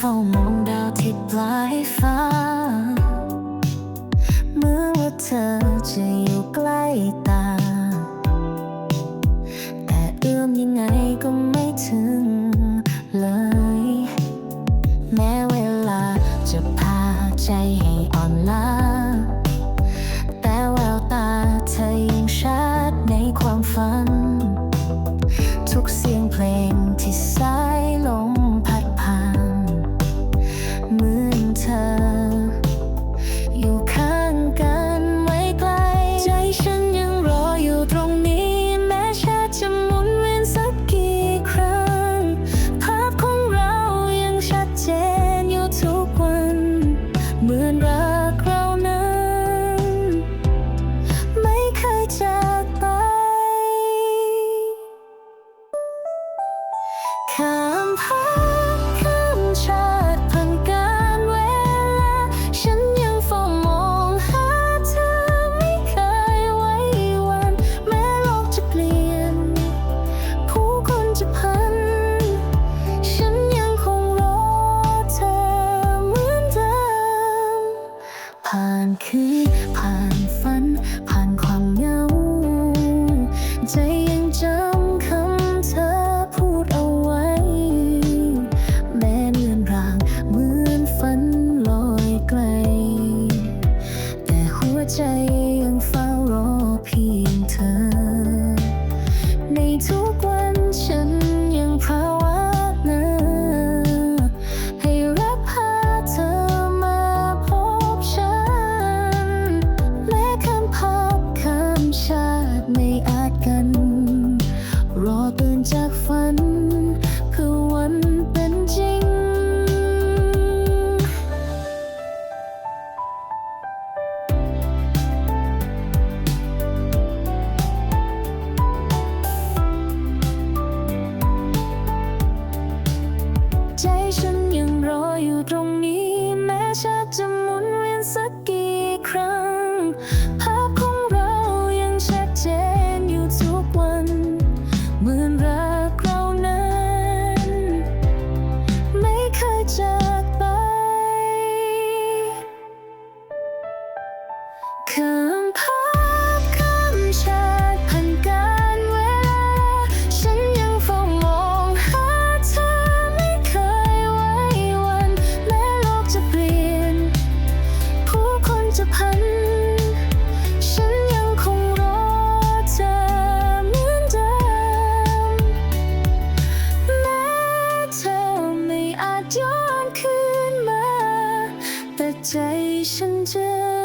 เฝ้ามองดาวที่ปลายฟ้า เมื่อว่าเธอจะอยู่ใกล้ตา แต่เอื้อมยังไงก็ไม่ถึงเลย แม้เวลาจะพาใจให้อ่อนล้า แต่แววตาเธอยังชัดในความฝัน ผ่านชาตินกาลเวลา ฉันยังเฝ้ามองหาเธอไม่เคยไว้วัน แม้โลกจะเปลี่ยน ผู้คนจะพัน ฉันยังคงรอเธอเหมือนเดิมผ่านคือผ่าน ใจฉันยังรออยู่ตรงนี้แม้ชาติจะ 一瞬间